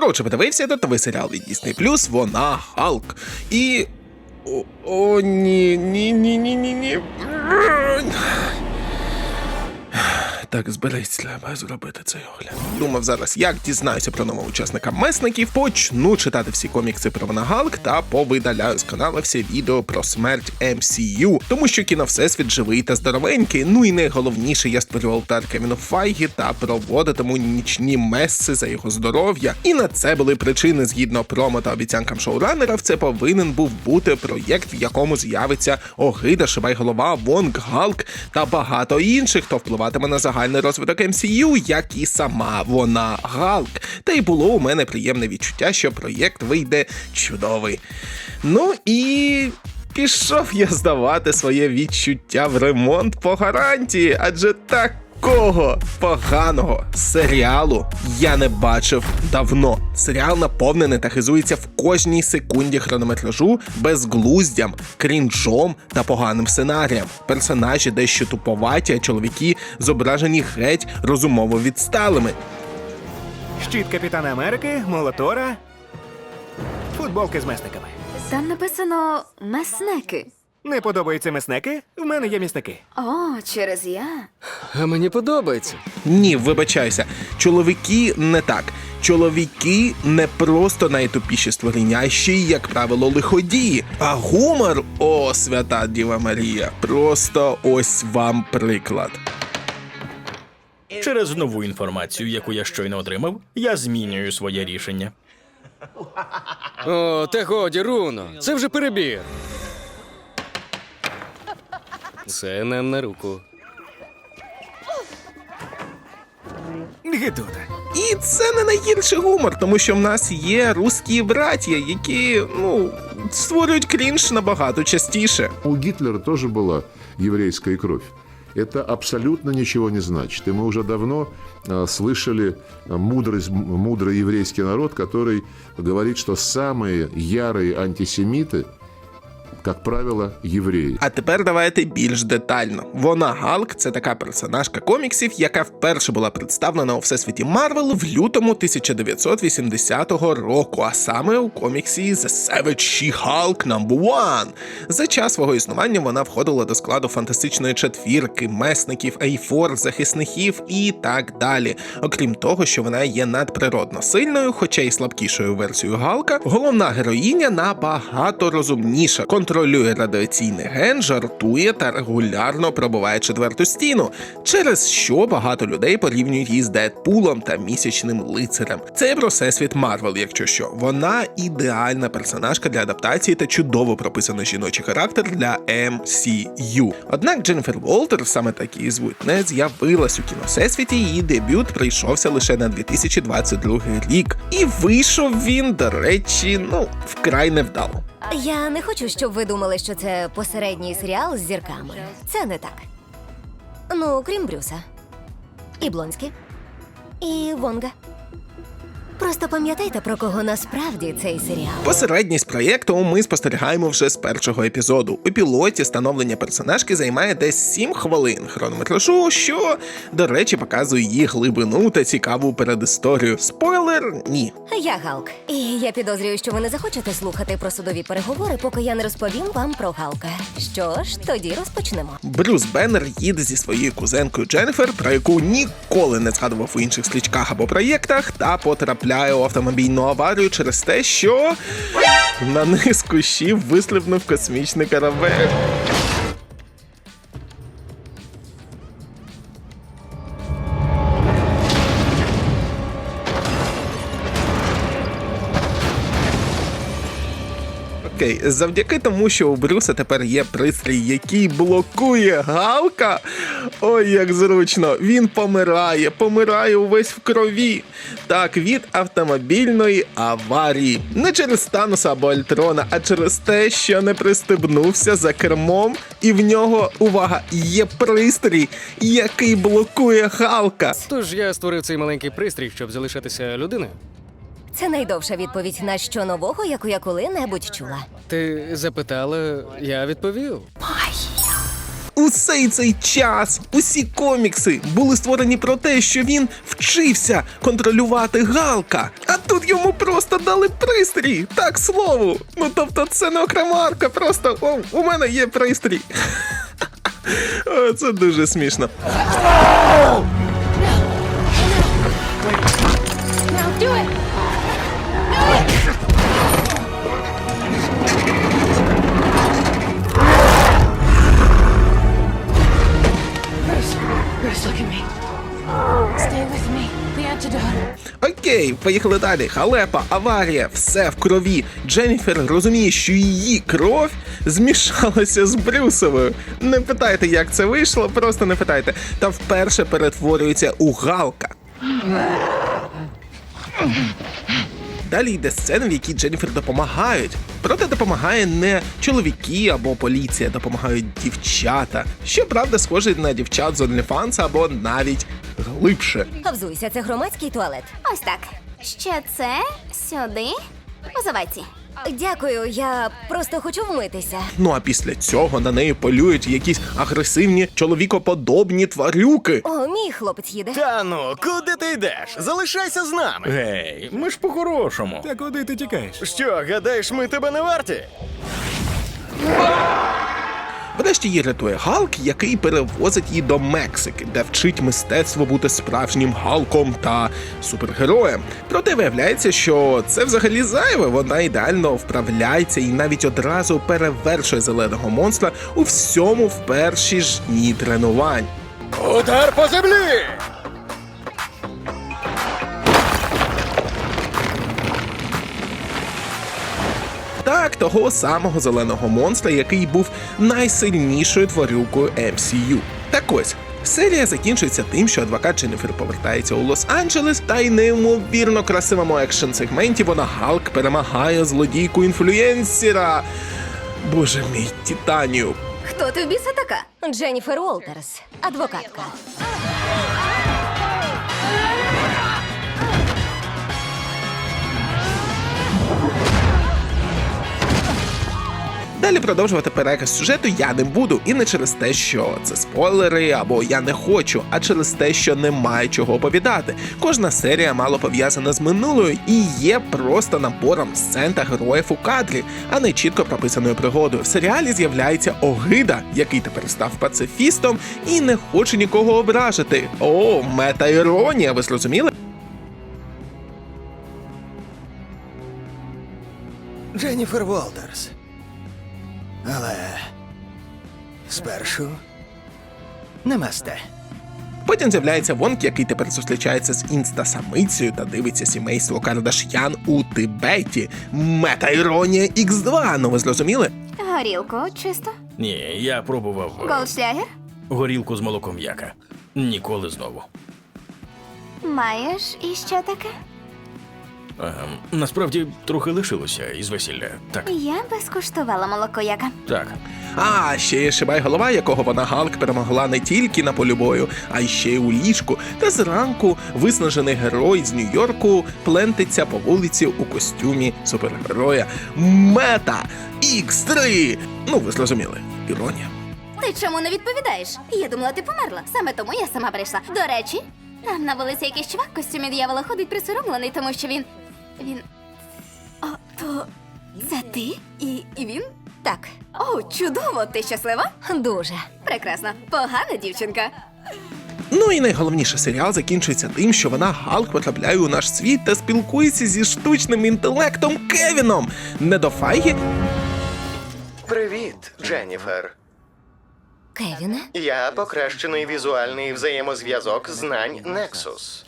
Коротше, подивився татовий серіал від Disney+, вона Халк. І. О, о ні, ні, ні, ні, ні, ні. Так, зберись, треба зробити цей огляд. Думав зараз, як дізнаюся про нового учасника месників, почну читати всі комікси про Ванагалк та повидаляю з каналу всі відео про смерть MCU, тому що кіно всесвіт живий та здоровенький. Ну і найголовніше, я створю алтар Кевіну Файгі та проводитиму нічні меси за його здоров'я. І на це були причини згідно промо та обіцянкам шоуранерів. Це повинен був бути проєкт, в якому з'явиться Огида, Шибайголова, Вонг, Галк та багато інших, хто впливатиме на загальний розвиток MCU, як і сама вона Галк. Та й було у мене приємне відчуття, що проєкт вийде чудовий. Ну і. Пішов я здавати своє відчуття в ремонт по гарантії, адже так. Такого поганого серіалу я не бачив давно. Серіал наповнений та хизується в кожній секунді хронометражу безглуздям, крінжом та поганим сценарієм. Персонажі дещо туповаті, а чоловіки зображені геть розумово відсталими. Щит Капітана Америки, Молотора, футболки з месниками. Там написано меснеки. Не подобаються месники? В мене є місники. О, через я. А мені подобається. Ні, вибачайся, чоловіки не так. Чоловіки не просто найтупіші створіння, а ще й, як правило, лиходії. А гумор, о, свята Діва Марія, просто ось вам приклад. Через нову інформацію, яку я щойно отримав, я змінюю своє рішення. О, та годі, Руно, це вже перебір. Це нам на руку. Гидота. І це не найгірший гумор, тому що в нас є русські браття, які ну створюють крінж набагато частіше. У Гитлера тоже была еврейская кровь. Это абсолютно ничего не значит. И мы уже давно э, слышали э, мудрый, мудрый еврейский народ, который говорит, что самые ярые антисемиты, как правило, евреи. А тепер давайте більш детально. Вона Галк це така персонажка коміксів, яка вперше була представлена у всесвіті Марвел в лютому 1980 року, а саме у коміксі The Savage She-Hulk No. 1. За час свого існування вона входила до складу фантастичної четвірки, месників, ейфор, захисників і так далі. Окрім того, що вона є надприродно сильною, хоча й слабкішою версією Галка, головна героїня набагато розумніша, контролює радіаційний ген, жартує та регулярно пробиває четверту стіну, через що багато людей порівнюють її з Дедпулом та місячним лицарем. Це про всесвіт Марвел, якщо що. Вона ідеальна персонажка для адаптації та чудово прописаний жіночий характер для MCU. Однак Дженніфер Волтер, саме так її звуть, не з'явилась у кіновсесвіті. Її дебют прийшовся лише на 2022 рік, і вийшов він, до речі, ну вкрай невдало. Я не хочу, щоб ви думали, що це посередній серіал з зірками. Це не так. Ну, крім Брюса. І Блонські. І Вонга. Просто пам'ятайте, про кого насправді цей серіал. Посередність проєкту ми спостерігаємо вже з першого епізоду. У пілоті становлення персонажки займає десь 7 хвилин хронометражу, що, до речі, показує її глибину та цікаву передісторію. Спойлер ні. Я Галк. І я підозрюю, що ви не захочете слухати про судові переговори, поки я не розповім вам про Галка. Що ж, тоді розпочнемо. Брюс Беннер їде зі своєю кузенкою Дженніфер, про яку ніколи не згадував у інших стрічках або проєктах, та потрапляє у автомобільну аварію через те, що на них з кущів вистрибнув космічний корабель. Окей, завдяки тому, що у Брюса тепер є пристрій, який блокує галка. Ой, як зручно, він помирає, помирає увесь в крові. Так, від автомобільної аварії. Не через Тануса або Альтрона, а через те, що не пристебнувся за кермом, і в нього, увага, є пристрій, який блокує галка. Тож я створив цей маленький пристрій, щоб залишатися людиною. Це найдовша відповідь на що нового, яку я коли-небудь чула. Ти запитала, я відповів. Усей цей час, усі комікси були створені про те, що він вчився контролювати Галка. А тут йому просто дали пристрій. Так слову. Ну тобто, це не окрема арка, просто о, у мене є пристрій. О, Це дуже смішно. Bruce, поїхали далі. Халепа, аварія, все в крові. Дженніфер розуміє, що її кров змішалася з Брюсовою. Не питайте, як це вийшло, просто не питайте. Та вперше перетворюється у Галка. Далі йде сцена, в якій Дженніфер допомагають. Проте допомагає не чоловіки або поліція, допомагають дівчата. Щоправда, схоже на дівчат з OnlyFans або навіть глибше. Взуйся, це громадський туалет. Ось так. Ще це сюди. Позивайці. Дякую, я просто хочу вмитися. Ну а після цього на неї полюють якісь агресивні чоловікоподобні тварюки. О, мій хлопець їде. Та ну, куди ти йдеш? Залишайся з нами. Гей, ми ж по-хорошому. Та куди ти тікаєш? Що, гадаєш, ми тебе не варті? Врешті її рятує Галк, який перевозить її до Мексики, де вчить мистецтво бути справжнім Галком та супергероєм. Проте виявляється, що це взагалі зайве. Вона ідеально вправляється і навіть одразу перевершує зеленого монстра у всьому в перші ж дні тренувань. Удар по землі! Так, того самого зеленого монстра, який був найсильнішою тварюкою MCU. Так ось. Серія закінчується тим, що адвокат Дженніфер повертається у Лос-Анджелес, та й неймовірно красивому екшн сегменті вона Галк перемагає злодійку інфлюенсера. Боже мій Титанію. Хто ти в біса така? Дженніфер Уолтерс, адвокатка. Далі продовжувати переказ сюжету я не буду, і не через те, що це спойлери, або я не хочу, а через те, що немає чого оповідати. Кожна серія мало пов'язана з минулою і є просто набором сцен та героїв у кадрі, а не чітко прописаною пригодою. В серіалі з'являється Огида, який тепер став пацифістом і не хоче нікого ображити. О, мета-іронія, ви зрозуміли? Дженніфер Волтерс. Але. Спершу. Намасте. Потім з'являється Вонк, який тепер зустрічається з інстасамицею та дивиться сімейство Кардаш'ян у Тибеті. Мета-іронія X2, ну ви зрозуміли? Горілку, чисто. Ні, я пробував е, Голдшлягер? горілку з молоком яка. Ніколи знову. Маєш іще таке? Ем, насправді трохи лишилося із весілля. Так, Я би скуштувала молоко яка. так. А ще є Шибай голова, якого вона Галк перемогла не тільки на полю бою, а й ще й у ліжку. Та зранку виснажений герой з Нью-Йорку плентиться по вулиці у костюмі супергероя Мета X3. Ну, ви зрозуміли, іронія. Ти чому не відповідаєш? Я думала, ти померла. Саме тому я сама прийшла. До речі, там на вулиці якийсь чувак в костюмі диявола ходить присоромлений, тому що він. Він. О, то це ти? І, і він? Так, О, чудово! Ти щаслива? дуже. Прекрасно. Погана дівчинка. Ну і найголовніше серіал закінчується тим, що вона Галк потрапляє у наш світ та спілкується зі штучним інтелектом Кевіном. Не до файги, Привіт, Дженніфер. Кевіне? Я покращений візуальний взаємозв'язок знань Nexus.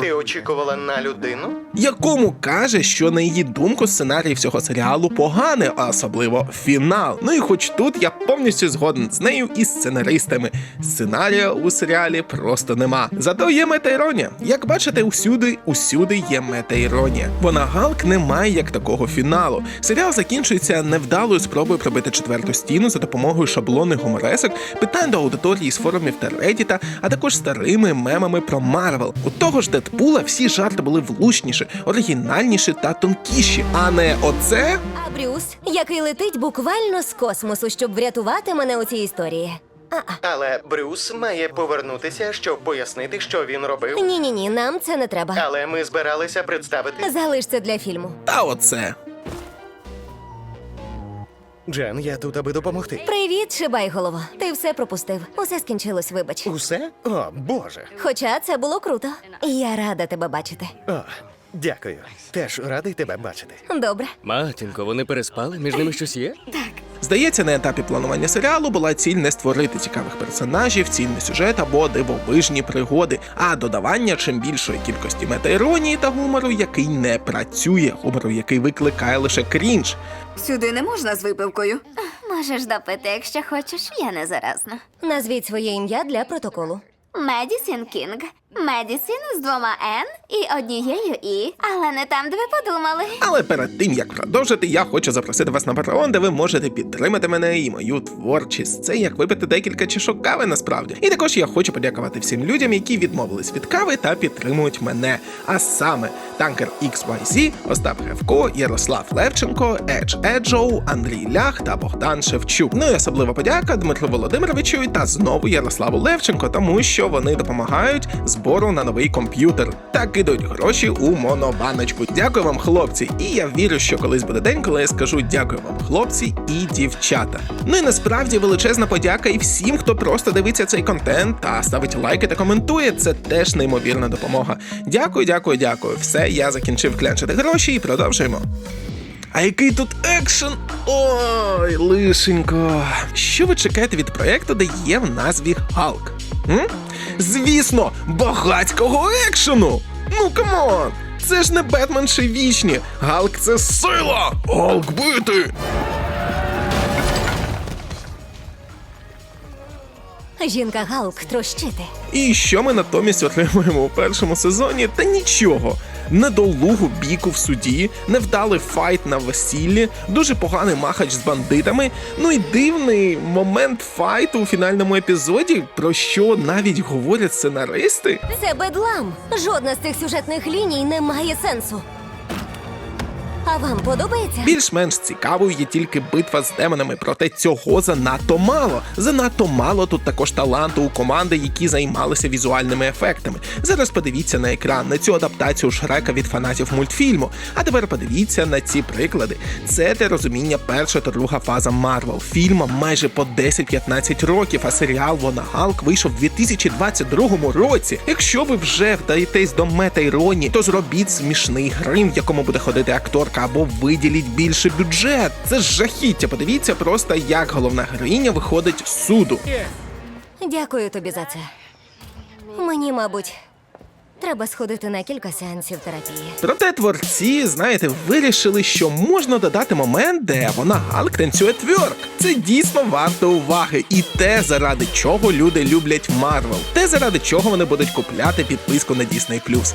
Ти очікувала на людину? якому каже, що на її думку сценарій всього серіалу поганий, а особливо фінал. Ну і хоч тут я повністю згоден з нею і сценаристами. Сценарія у серіалі просто нема. Зато є мета-іронія. Як бачите, усюди, усюди є мета-іронія. Вона Галк не має як такого фіналу. Серіал закінчується невдалою спробою пробити четверту стіну за допомогою шаблонних гуморесок, питань до аудиторії з форумів та Reddit, а також старими мемами про Марвел. У того ж Дедпула всі жарти були влучніші, оригінальніші та тонкіші, а не оце. А Брюс, який летить буквально з космосу, щоб врятувати мене у цій історії. Але Брюс має повернутися, щоб пояснити, що він робив. Ні, ні, ні, нам це не треба. Але ми збиралися представити. Залиш це для фільму. Та оце. Джен, я тут, аби допомогти. Привіт, шибай голово. Ти все пропустив. Усе скінчилось, вибач. Усе? О, Боже. Хоча це було круто. Я рада тебе бачити. О, дякую. Теж радий тебе бачити. Добре. Матінко, вони переспали? Між ними щось є? Здається, на етапі планування серіалу була ціль не створити цікавих персонажів, цільний сюжет або дивовижні пригоди, а додавання чим більшої кількості метаіронії та гумору, який не працює, гумору, який викликає лише крінж. Сюди не можна з випивкою. Можеш допити, якщо хочеш, я не заразна. Назвіть своє ім'я для протоколу. Медісін Кінг. Медісін з двома Н і однією І. Але не там, де ви подумали. Але перед тим як продовжити, я хочу запросити вас на Patreon, де ви можете підтримати мене і мою творчість. Це як випити декілька чашок кави насправді. І також я хочу подякувати всім людям, які відмовились від кави та підтримують мене. А саме Танкер XYZ, Остап Гевко, Ярослав Левченко, Едж Еджоу, Андрій Лях та Богдан Шевчук. Ну і особлива подяка Дмитру Володимировичу та знову Ярославу Левченко, тому що вони допомагають збору на новий комп'ютер та кидають гроші у монобаночку. Дякую вам, хлопці. І я вірю, що колись буде день, коли я скажу дякую вам, хлопці і дівчата. Ну і насправді величезна подяка і всім, хто просто дивиться цей контент та ставить лайки та коментує. Це теж неймовірна допомога. Дякую, дякую, дякую. Все, я закінчив клянчити гроші і продовжуємо. А який тут екшен? Ой, лишенько. Що ви чекаєте від проєкту, де є в назві Халк? М? Звісно, багатського екшену! Ну камон! Це ж не Бетмен вічні. Галк це сила! Галк бити! Жінка Галк трощити. І що ми натомість отримуємо у першому сезоні? Та нічого. Недолугу бійку в суді, невдалий файт на весіллі, дуже поганий махач з бандитами. Ну і дивний момент файту у фінальному епізоді, про що навіть говорять сценаристи. Це бедлам. Жодна з цих сюжетних ліній не має сенсу. А вам подобається? Більш-менш цікавою є тільки битва з демонами, проте цього занадто мало. Занадто мало тут також таланту у команди, які займалися візуальними ефектами. Зараз подивіться на екран на цю адаптацію Шрека від фанатів мультфільму. А тепер подивіться на ці приклади. Це для розуміння перша та друга фаза Марвел. Фільмам майже по 10-15 років, а серіал Вона Галк вийшов у 2022 році. Якщо ви вже вдаєтесь до мета-іронії, то зробіть смішний грим, в якому буде ходити або виділіть більше бюджет. Це ж жахіття. Подивіться просто, як головна героїня виходить з суду. Дякую тобі за це. Мені, мабуть, треба сходити на кілька сеансів терапії. Проте творці, знаєте, вирішили, що можна додати момент, де вона Галк танцює тверк. Це дійсно варто уваги, і те, заради чого люди люблять Марвел, те, заради чого вони будуть купляти підписку на Disney+.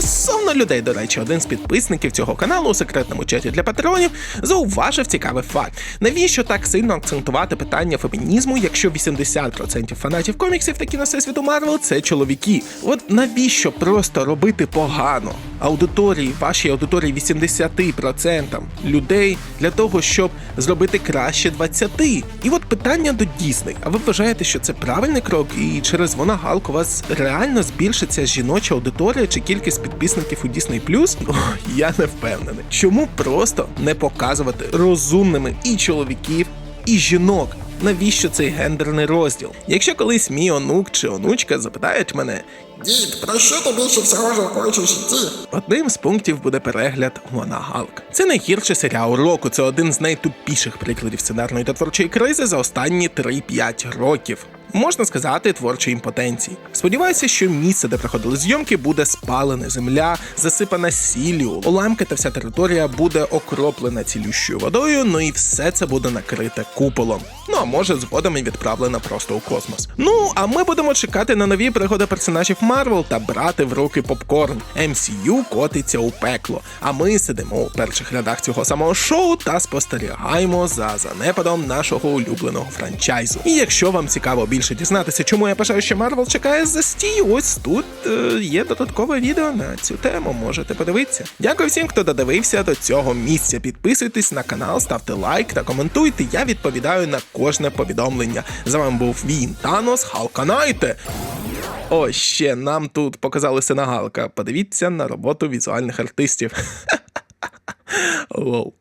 Стосовно людей, до речі, один з підписників цього каналу у секретному чаті для патреонів зауважив цікавий факт. Навіщо так сильно акцентувати питання фемінізму, якщо 80% фанатів коміксів такі на всесвіту Марвел це чоловіки? От навіщо просто робити погано аудиторії, вашій аудиторії 80% людей для того, щоб зробити краще 20%? І от питання до Дісней. А ви вважаєте, що це правильний крок? І через вона галку у вас реально збільшиться жіноча аудиторія чи кількість підписників у Disney+? О, я не впевнений. Чому просто не показувати розумними і чоловіків, і жінок? Навіщо цей гендерний розділ? Якщо колись мій онук чи онучка запитають мене, Дід, про що ти більше всього жалкуєш у житті? Одним з пунктів буде перегляд Вона Галк. Це найгірший серіал року. Це один з найтупіших прикладів сценарної та творчої кризи за останні 3-5 років. Можна сказати, творчої імпотенції. Сподіваюся, що місце, де проходили зйомки, буде спалене, земля засипана сіллю, уламки та вся територія буде окроплена цілющою водою. Ну і все це буде накрите куполом. Ну а може згодом і відправлено просто у космос. Ну а ми будемо чекати на нові пригоди персонажів Марвел та брати в руки попкорн. MCU котиться у пекло. А ми сидимо у перших рядах цього самого шоу та спостерігаємо за занепадом нашого улюбленого франчайзу. І якщо вам цікаво більше більше дізнатися, чому я бажаю, що Марвел чекає за стій, ось тут е, є додаткове відео на цю тему. Можете подивитися. Дякую всім, хто додивився до цього місця. Підписуйтесь на канал, ставте лайк та коментуйте. Я відповідаю на кожне повідомлення. З вами був він Танос Халканайте. О, ще нам тут показали синагалка. Подивіться на роботу візуальних артистів. Лол.